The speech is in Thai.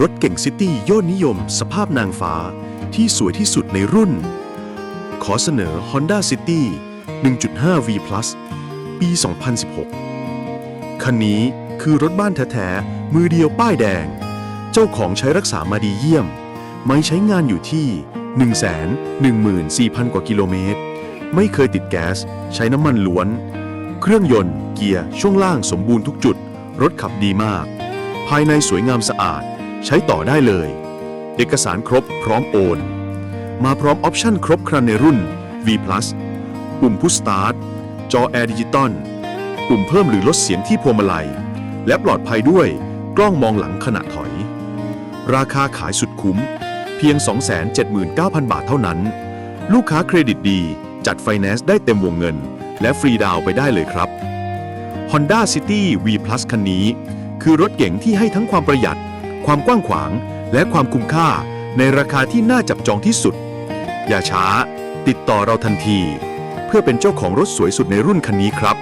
รถเก่งซิตี้ยอดนิยม สภาพนางฟ้าที่สวยที่สุดในรุ่น ขอเสนอ Honda City 1.5 V Plus ปี 2016 คันนี้คือรถบ้านแท้ๆ มือเดียวป้ายแดง เจ้าของใช้รักษามาดีเยี่ยม ไม่ใช้งานอยู่ที่ 114,000 กว่ากิโลเมตร ไม่เคยติดแก๊ส ใช้น้ำมันล้วน เครื่องยนต์ เกียร์ ช่วงล่างสมบูรณ์ทุกจุด รถขับดีมาก ภายในสวยงามสะอาด ใช้ต่อได้เลย เอกสารครบพร้อมโอน มาพร้อมออปชั่นครบครันในรุ่น V+ ปุ่มพุชสตาร์ทจอแอร์ดิจิตอลปุ่มเพิ่มหรือลดเสียงที่พวงมาลัย และปลอดภัยด้วยกล้องมองหลังขณะถอย ราคาขายสุดคุ้ม เพียง 279,000 บาทเท่านั้น ลูกค้าเครดิตดี จัดไฟแนนซ์ได้เต็มวงเงิน และฟรีดาวน์ไปได้เลยครับ Honda City V Plus คันนี้ คือรถเก๋งที่ให้ทั้งความประหยัด ความกว้างขวาง และความคุ้มค่าในราคาที่น่าจับจองที่สุด อย่าช้า ติดต่อเราทันที เพื่อเป็นเจ้าของรถสวยสุดในรุ่นคันนี้ครับ